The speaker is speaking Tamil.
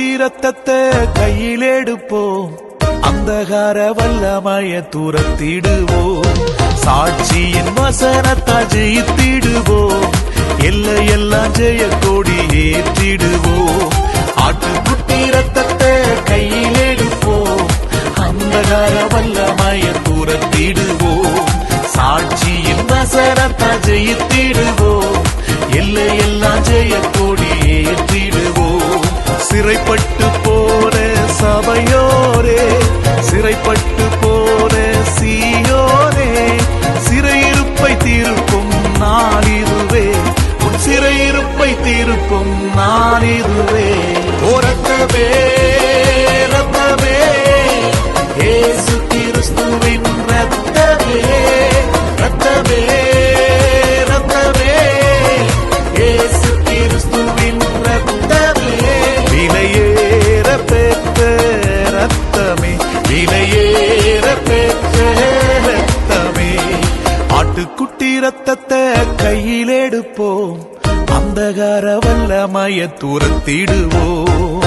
ரத்தத்தை கையில் எடுப்போம் அந்தகார வல்லமய துரத்திடுவோம். சாட்சியின் வசனத்தால் ஜெயித்திடுவோம். எல்லையெல்லாம் ஜெய கொடி ஏற்றிடுவோம். ஆட்டுக்குட்டி ரத்தத்தை கையில் எடுப்போம் அந்தகார வல்லமய சிறைப்பட்டு போன சீயோனே சிறையிருப்பை தீர்க்கும் நாளிதுவே உன் சிறையிருப்பை தீர்க்கும் நாளிதுவே ஓ ஆட்டுக்குட்டி ரத்தத்தை கையில் எடுப்போம் அந்தகார வல்லமய துரத்திடுவோம்.